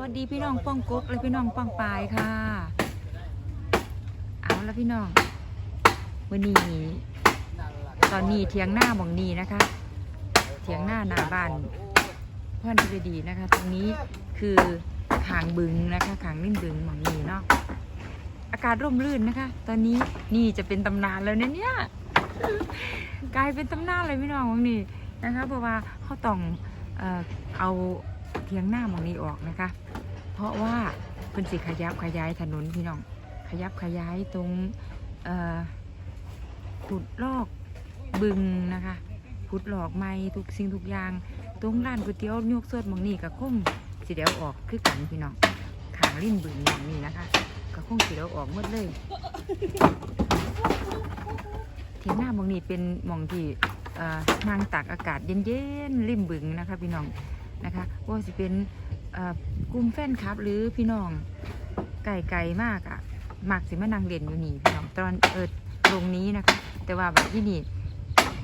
วัสดีพี่น้องป้องกกและพี่น้องป้องปายค่ะ เอาละพี่น้องวันนี้ ตอนนี้เทียงหน้าหมองนีนะคะ เทียงหน้านาบ้านพ่อนพิรดีนะคะ ตรงนี้คือขางบึงนะคะขางลิ่นบึงหมองนีเนาะอากาศร่มรื่นนะคะ ตอนนี้นี่จะเป็นตำนานแล้วเนี่ย กลายเป็นตำนานเลยพี่น้องหมองนีนะคะเพราะว่าเขาต้องเออเอาเทียงหน้ามองนี้ออกนะคะ ราะว่าเพิ่นสิขยับขยายถนนพี่น้อง ขยับขยายตรงขุดลอกบึงนะคะขุดหลอกไม้ทุกสิ่งทุกอย่าง ตรงร้านก๋วยเตี๋ยวโยกสวดมองนี่ก็คงสิเดียวออกคือกันพี่น้องขางลิ้นบึงหมองนี่นะคะก็คงสิเดียวออกหมดเลยเทียงหน้ามองนี่เป็นมองที่เอ่อนางตากอากาศเย็นๆริมบึงนะคะพี่น้องนะคะว่าสิเป็น กลุ่มแฟนคลับ หรือพี่น้องไก่ไก่มากอะมากสิมานั่งเล่นอยู่นี่พี่น้องตอนเอิดตรงนี้นะคะ แต่ว่าแบบที่นี่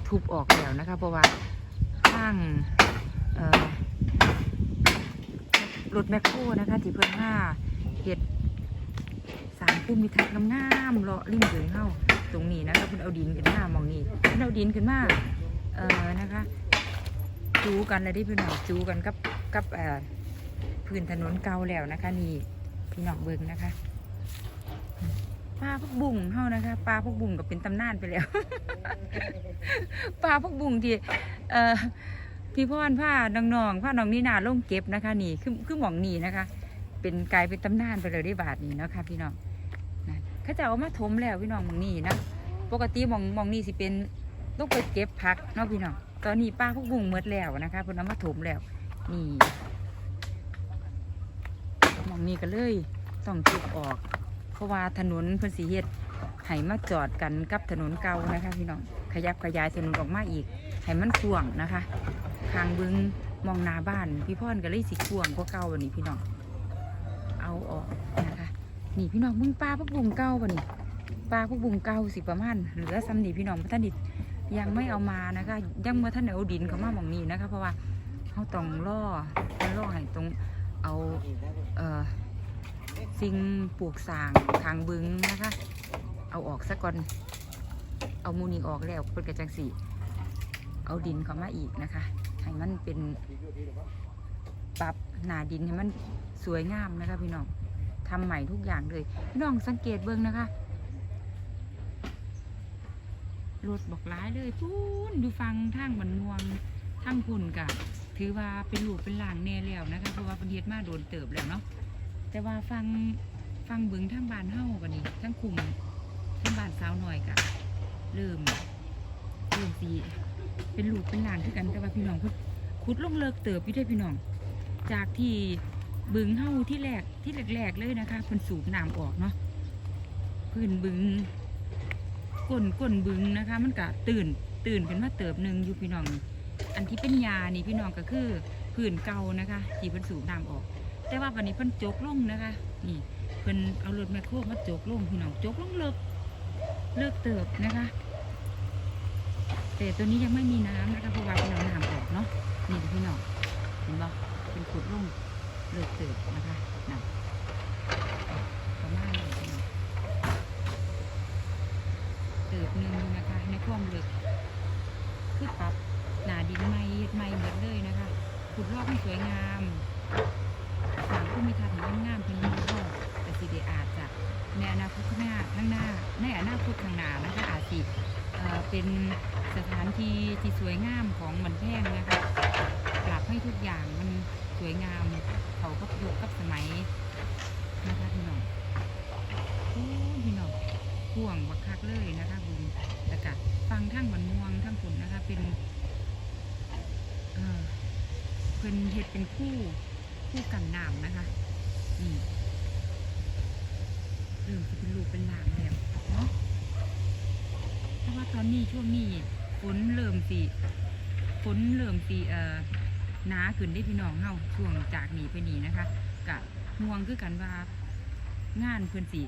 ทุบออกแล้วนะคะ เพราะว่าข้างรถแมคโครนะคะที่เพิ่นห้าเห็ดสารภูมิทัศน์งามๆเลาะริมถึงเข้าตรงนี้นะคะเพิ่นเอาดินขึ้นมามองนี่เพิ่นเอาดินขึ้นมาเออนะคะ จูกันเลยที่เพิ่นเอาจูกันกับกับเอ่อ พื้นถนนเก่าแล้วนะคะนี่พี่น้องเบิงนะคะปลาพวกบุ่งเฮานะคะปลาพวกบุ่งก็เป็นตำนานไปแล้ว ปลาพวกบุ่งที่เอ่อพี่พ่อนผ้าน้องๆผ้าน้องนี่นาลงเก็บนะคะนี่คือคือหมองนี่นะคะ เป็นกลายเป็นตำนานไปเลยได้บาทนี้เนะคะพี่น้องนะเขาจะเอามาถมแล้วพี่น้องหมองนี่นะปกติหมองหมองนี่สิเป็นต้องไปเก็บผักเนาะพี่น้องตอนนี้ป้าพวกบุ่งหมดแล้วนะคะเพิ่นเอามาถมแล้วนี่ องนี้ก็เลยต้องทุบออก เพราะว่าถนนเพิ่นสีเฮ็ดให้มาจอดกันกับถนนเก่านะคะพี่น้องขยับขยายถนนออกมาอีกให้มันกว้างนะคะทางบึงมองนาบ้าน พี่พ่อนก็เลยสิกว้างกว่าเก่าวันนี้พี่น้องเอาออกนะคะ นี่พี่น้องมึงปลาพวกบุงเก่าวันนี้ปลาพวกบุงเก่าสิประมาณเหลือซ้ำนี่พี่น้องพระท่านดิยังไม่เอามานะคะ ยังมาท่านเอาดินเขามาหมองนี้นะคะ เพราะว่าเขาต้องล่อล่อให้ตรง เอาเออสิ่งปลูกสร้างทางบึงนะคะ เอาออกซะก่อน เอามูนีออกแล้วเพิ่นกระจังสีเอาดินเข้ามาอีกนะคะให้มันเป็นปรับหนาดินให้มันสวยงามนะคะ พี่น้องทำใหม่ทุกอย่างเลย พี่น้องสังเกตเบิ่งนะคะรถบอกร้ายเลยพูนดูฟังทางบันม่วงทางพุ่นกะ ถือว่าเป็นลูกเป็นหลางแน่แล้วนะคะเพราะว่าเป็นเฮ็ดมาโดนเติบแล้วเนาะแต่ว่าฟังฟังบึงทั้งบานเฮากันนี่ทั้งคุมทั้งบานสาวหน่อยกะเริ่มเริ่มสีเป็นลูกเป็นหลานคือกันแต่ว่าพี่น้องเพิ่นขุดลงเลิกเติบพี่ได้พี่น้อง จากที่บึงเฮาที่แรกที่แรกๆเลยนะคะเพิ่นสูบน้ำออกเนาะพื้นบึงก้นก้นบึงนะคะ มันกะตื่นตื่นขึ้นมาเติบหนึ่งอยู่พี่น้อง อันที่เป็นยานี่พี่น้องก็คือผื่นเกานะคะที่เพิ่นสูบน้ำออก แต่ว่าวันนี้เพิ่นจกลงนะคะ นี่เพิ่นเอารถแมคโครมาจกลงพี่น้องจกลงเลิกเลิกเติบนะคะ แต่ตัวนี้ยังไม่มีน้ำนะคะเพราะว่าเป็นเอาน้ำออกเนาะนี่พี่น้องเห็นบ่เป็นขุดลงเลิกเติบนะคะนั่นประมาณนี้เติบหนึ่งนะคะในความลึกคือปรับ หนาดินไม้เฮ็ดไม้หมดเลยนะคะ ขุดลอกให้สวยงามสางผู้มีทัศน์ให้มันงามเป็นมือพ่อแต่สิเดอาจจะในอนาคตข้างหน้าข้างหน้า ในอนาคตข้างหน้านะคะอาจสิเป็นสถานที่ที่สวยงามของมันแพงนะคะปรับให้ทุกอย่างมันสวยงามเขากับยุคกับสมัยนะคะพี่น้องโอ้พี่น้องพ่วงบักคักเลยนะคะบุญแล้วก็ฟังทั้งบันม่วงทั้งฝนนะคะ เป็น เออเพิ่นเฮ็ดเป็นคู่คู่กันน้ำนะคะนี่เริ่มจะเป็นลูกเป็นหลางแล้วเนาะเพราะว่าตอนนี้ช่วงนี้ฝนเริ่มสิฝนเริ่มสิเอ่อหนาขึ้นได้พี่น้องเฮาช่วงจากหนีไปหนีนะคะกะห่วงคือกันว่างานเพิ่นสิ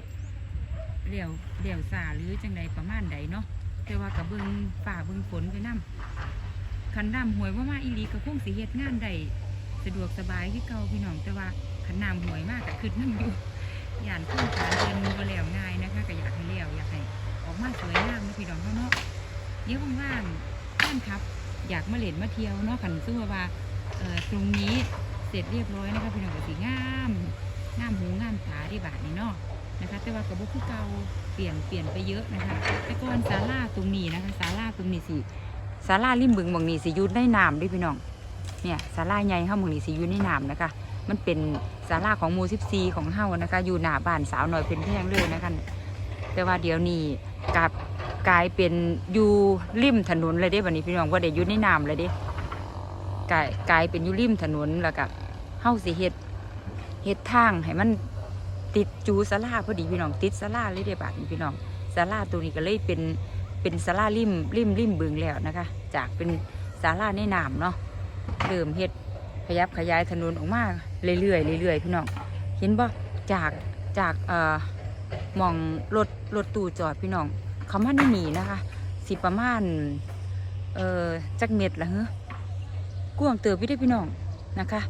เหลียวเหลียวซาหรือจังใดประมาณใดเนาะแต่ว่ากับเบิงฝ่าเบิงฝนไปนํ คันดำหวยว่ามาอีหลีก็คงสิเฮ็ดงานได้สะดวกสบายคือเก่าพี่น้องแต่ว่าขันน้ำหวยมากก็คือน้ำอยู่ย่านครงการเดินบ่แล้วง่ายนะคะก็อยากให้แล้วอยากให้ออกมาสวยงามนะพี่น้องเขาเนาะเดี๋ยวว่างๆท่านครับ อยากมาเล่นมาเที่ยวเนาะขันซึ่งว่าเออตรงนี้เสร็จเรียบร้อยนะคะพี่น้องก็สีงามงามหูงามตาที่บาทนี่เนาะนะคะ แต่ว่ากับบุคือเก่าเปลี่ยนเปลี่ยนไปเยอะนะคะ แต่ก่อนศาลาตรงนี้นะคะศาลาตรงนี้สิ ศาลาริมบึงบางนี้สิยุดในน้ำด้วยพี่น้อง เนี่ยศาลาใหญ่เฮาหมองนี้สิยู่ในน้ำนะคะ มันเป็นศาลาของมู่14ของเฮานะคะ อยู่หน้าบ้านสาวหน้อยเป็นแพงเลยนะคะแต่ว่าเดี๋ยวนี้กลับกลายเป็นอยู่ริมถนนเลยเด้บัดนี้พี่น้องว่าได้อยู่ในน้ำเลยเด้กลายกลายเป็นอยู่ริมถนนแล้วก็เฮาสิเฮ็ดเฮ็ดทางให้มันติดจูศาลาพอดีพี่น้องติดศาลาเลยเด้บัดนี้พี่น้องศาลาตัวนี้ก็เลยเป็น เป็นศาลาริมริมริมบึงแล้วนะคะ จากเป็นศาลาในน้ำเนาะเริ่มเฮ็ดขยับขยายถนนออกมาเรื่อยๆเรื่อยๆพี่น้องเห็นบ่จากจากเอ่อหมองรถรถตู้จอดพี่น้องคำว่านี่หนีนะคะ สิประมาณเอ่อจักเม็ดละเฮ้อกวางเติบพี่ได้พี่น้องนะคะ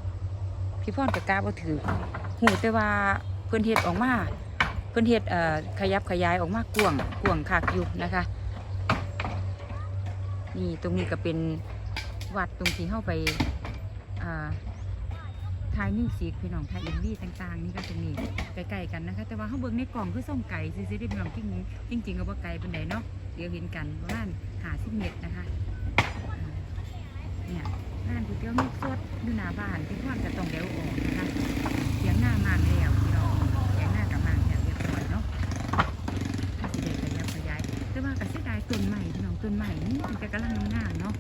พี่พ่อนกับกาบ่ถือหูแต่ว่าเพื่อนเฮ็ดออกมาเพื่อนเฮ็ดเอ่อขยับขยายออกมากวางกวางคักอยู่นะคะ นี่ตรงนี้ก็เป็นวัดตรงที่เข้าไปอ่าถ่ายมิวสิกพี่น้องถ่ายอินดี้ต่างๆ นี่ก็ตรงนี้ไกลๆกันนะคะ แต่ว่าเขาเบิ่งในกล่องคือส่งไก่ซื้อได้พี่น้องจริงจริงจริงๆก็บ่ไกลเป็นไดเนาะเดี๋ยวเห็นกันประมาณหาสิเมตรนะคะเนี่ยร้านก๋วยเตี๋ยวมีสดอยู่หน้าบ้านที่พ่อนจะต้องเดี๋ยวออกนะคะเสียงหน้ามานแล้วพี่น้องเสียงหน้ากับมานเนี่ยเรียบร้อยเนาะถ้าสิได้ขยับขยายแต่ว่าก็เสียดายต้นใหม่ ต้นใหม่นี่มันก็กำลังงามเนาะ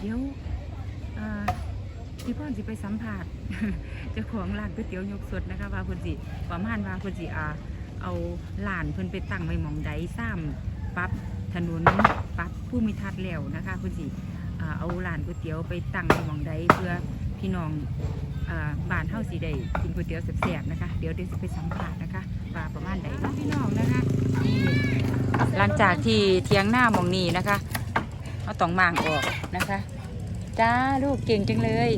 เดี๋ยวพี่พ่อสิไปสัมผัสเจ้าของร้านก๋วยเตี๋ยวยกสดนะคะว่าเพิ่นสิประมาณว่าเพิ่นสิอาเอาหลานเพิ่นไปตั้งไว้หมองใดซ้ำปรับถนนปรับผู้มีทัศน์แล้วนะคะเพิ่นสิเอาร้านก๋วยเตี๋ยวไปตั้งไว้หมองใดเพื่อพี่น้อง บ้านเฮาสิได้กินก๋วยเตี๋ยวแซ่บๆนะคะ เดี๋ยวเดี๋ยวสิไปสัมผัสนะคะว่าประมาณใดเนาะพี่น้องนะคะนี่หลังจากที่เทียงหน้าหมองนี้นะคะเอาต้องมางออกนะคะจ้าลูกเก่งจังเลย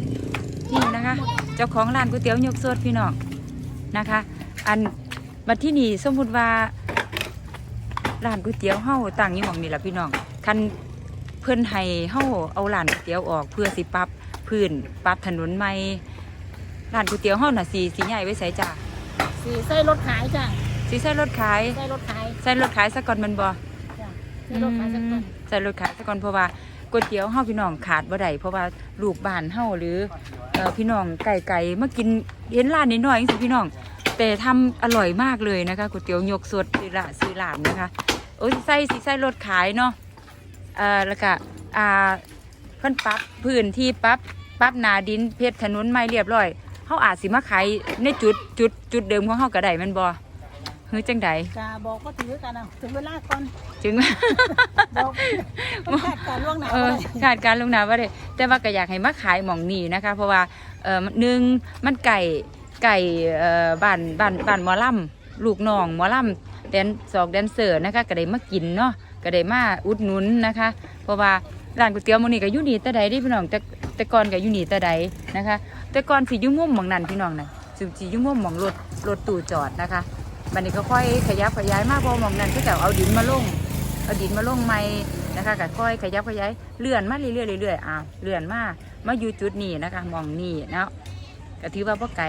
นี่นะคะ เจ้าของร้านก๋วยเตี๋ยวยกสดพี่น้องนะคะ อันมาที่นี่สมมุติว่าร้านก๋วยเตี๋ยวเฮาตั้งอยู่หม่องนี่ล่ะพี่น้องคันเพิ่นให้เฮาเอาร้านก๋วยเตี๋ยวออกเพื่อสิปรับพื้นปรับถนนใหม่ ร้านก๋วยเตี๋ยวเฮาน่ะสีสีใหญ่ไว้ใส่จ้าสีใส่รถขายจ้ะสีใส่รถขายใส่รถขายใส่รถขายซะก่อนแมันบ่จ้ะใส่รถขายสักคนใส่รถขายซะก่อนเพราะว่าก๋วยเตี๋ยวเฮาพี่น้องขาดบ่ได้เพราะว่าลูกบ้านเฮาหรือเอ่อพี่น้องไก่ๆมากินเห็นร้านน้อยๆจังซี่พี่น้อง แต่ทำอร่อยมากเลยนะคะก๋วยเตี๋ยวยกสดซื้อละซื้อหลานนะคะโอ้ยใส่สิใส่รถขายเนาะเอ่อแล้วก็อ่าเพิ่นปรับพื้นที่ปรับปรับหนาดินเพชรถนนใหม่เรียบร้อย เฮาอาจสิมาขายในจุดจุดจุดเดิมของเฮาก็ได้แม่นบ่เฮ้ยจังใดจ้ะบอกว่าถือกันนะถึงเวลาก่อนจึงบอกต้องคาดการล่วงหน้าเออไว้ขาดการลงน้ำว่าได้แต่ว่าก็อยากให้มาขายหม่องนี้นะคะ เพราะว่าเออหนึ่งมันไก่ไก่เอ่อบ้านบ้านบ้านหมอลำลูกน้องหมอลำแดนสอกแดนเซอร์นะคะก็ได้มากินเนาะก็ได้มาอุดหนุนนะคะ เพราะว่า ร้านก๋วยเตี๋ยวมื้นี้ก็อยู่นี่แต่ใดเด้พี่น้องแต่แต่ก่อนก็อยู่นี่แต่ใดนะคะ แต่ก่อนสิอยู่มุมหม่องนั้นพี่น้องน่ะสิสิอยู่มุมหม่องรถรถตู้จอดนะคะบัดนี้ก็ค่อยขยับขยายมาเพอหม่องนั้นก็จะเอาดินมาลงเอาดินมาลงใหม่นะคะก็ค่อยขยับขยายเลื่อนมาเรื่อยๆเรื่อยๆอ่าเลื่อนมามาอยู่จุดนี้นะคะหมองนี่นะก็ถือว่าพ่ไกล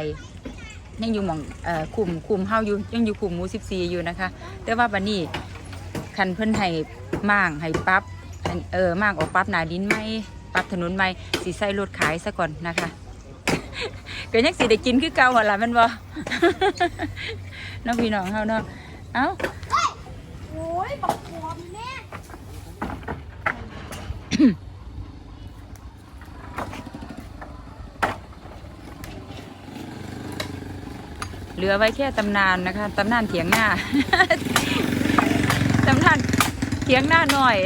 ยังอยู่หมองเอ่อคุมคุมเฮาอยู่ยังอยู่คุมหมูสิบสี่อยู่นะคะ แต่ว่าบัดนี้คันเพิ่นให้ม่างให้ปั๊บ เออม่างออกปรั๊บหนาดินไหมปรับถนนไหมสีใส่รถขายซะก่อนนะคะก็ยังสิได้กินคือเก่าหั่นล่ะแมันบ่น้องพี่น้องเฮาเนาะเอ้าโอ้ยบอกขวบแม่เหลือไว้แค่ตำนานนะคะตำนานเถียงหน้าตำนานเถียงหน้าหน่อย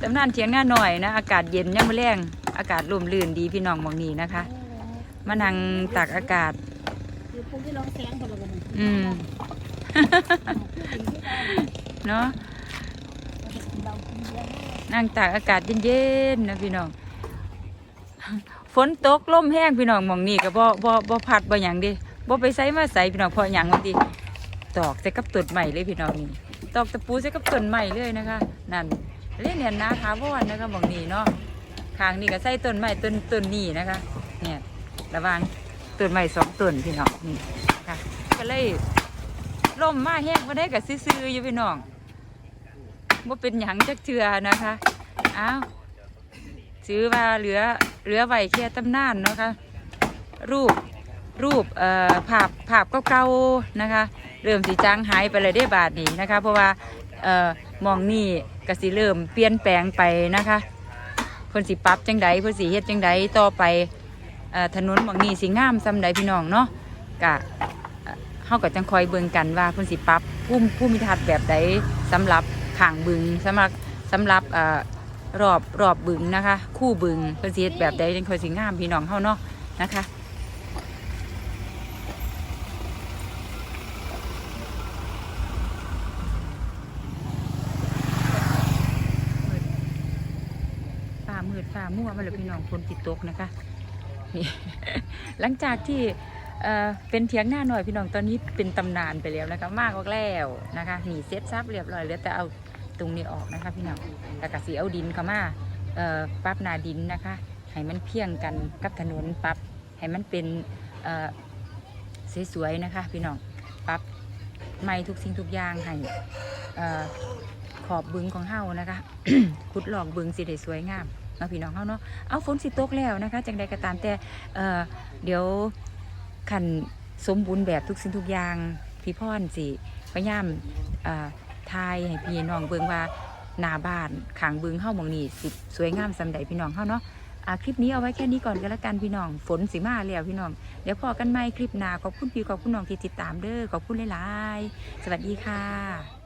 ตำนานเถียงหน้าหน่อยนะ อากาศเย็นยังไม่แรงอากาศร่มรื่นดีพี่น้องหมองนี้นะคะ มานั่งตากอากาศคือพวกที่ร้องแซงคนละคนอืมเนาะเรากินเยอะนั่งตากอากาศเย็นๆนะพี่น้อง ฝนตกลมแห้งพี่น้องหมองนี่ก็บ่บ่บ่พัดบ่หยังเดิบ่ไปใส่มาใส่พี่น้องเพอหยังว่าติตอกใส่กับต้นใหม่เลยพี่น้องนี่ตอกตะปูใส่กับต้นใหม่เลยนะคะ นั่น เล่นเนี่ยนาคาวอนนะคะหมองนี่เนาะข้างนี่ก็ใส่ต้นใหม่ต้นต้นนี้นะคะ เนี่ยระวังต้นใหม่สองต้นพี่น้องนี่นะคะก็เลยลมมาแห้งบ่ได้ก็ซื่อๆอยู่พี่น้องบ่าเป็นหยังจักเทื่อนะคะอ้าวซื้อว่าเหลือเหลือไว้แค่ตำนานเนาะคะ รูปรูปเอ่อภาพภาพเก่าๆนะคะ เริ่มสีจางหายไปเลยได้บาทนี้นะคะ เพราะว่า เอ่อมองนี่ก็สิเริ่มเปลี่ยนแปลงไปนะคะเพิ่นสิปรับจังใดเพิ่นสิเฮ็ดจังใดต่อไปเอ่อถนนมองนี่สิงามซ้ำใดพี่น้องเนาะกะเอ่อเฮาก็จังคอยเบิ่งกันว่าเพิ่นสิปรับภูมิภูมิทัศน์แบบใดสำหรับข้างบึงสำหรับสำหรับเอ่อรอบรอบบึงนะคะ คู่บึงเพื่อสีแบบใดจังคอยสิงามพี่น้องเฮาเนาะนะคะ ฝ่าามั่วมาเลยพี่น้องฝนติดตกนะคะนี่หลังจากที่เป็นเถียงหน้าหน่อยพี่น้องตอนนี้เป็นตำนานไปแล้วนะคะ มากกว่าแล้วนะคะหนีเซ็ตซับเรียบร้อยแล้วแต่เอาตรงนี้ออกนะคะพี่น้องแล้วก็สีเอาดินเข้ามาปรับนาดินนะคะให้มันเพียงกันกับถนนปรับให้มันเป็นสวยๆนะคะ พี่น้องปรับไม่ทุกสิ่งทุกอย่างให้ขอบบึงของเฮานะคะขุดหลอกบึงสิได้สวยงาม นาะพี่น้องเฮาเนาะเอาฝนสิตกแล้วนะคะจังใดก็ตามแต่เอ่อเดี๋ยวขันสมบูรณ์แบบทุกสิ่งทุกอย่างพี่พ่อนสิพยายามเอ่อทายให้พี่น้องเบิ่งว่าหน้าบ้านขางบึงเฮามองนี้สิสวยงามสำใดพี่น้องเฮาเนาะอ่าคลิปนี้เอาไว้แค่นี้ก่อนก็แล้วกันพี่น้อง ฝนสิมาแล้วพี่น้อง เดี๋ยวพอกันใหม่คลิปหน้าขอบคุณพี่ขอบคุณน้องที่ติดตามเด้อขอบคุณหลายๆ สวัสดีค่ะ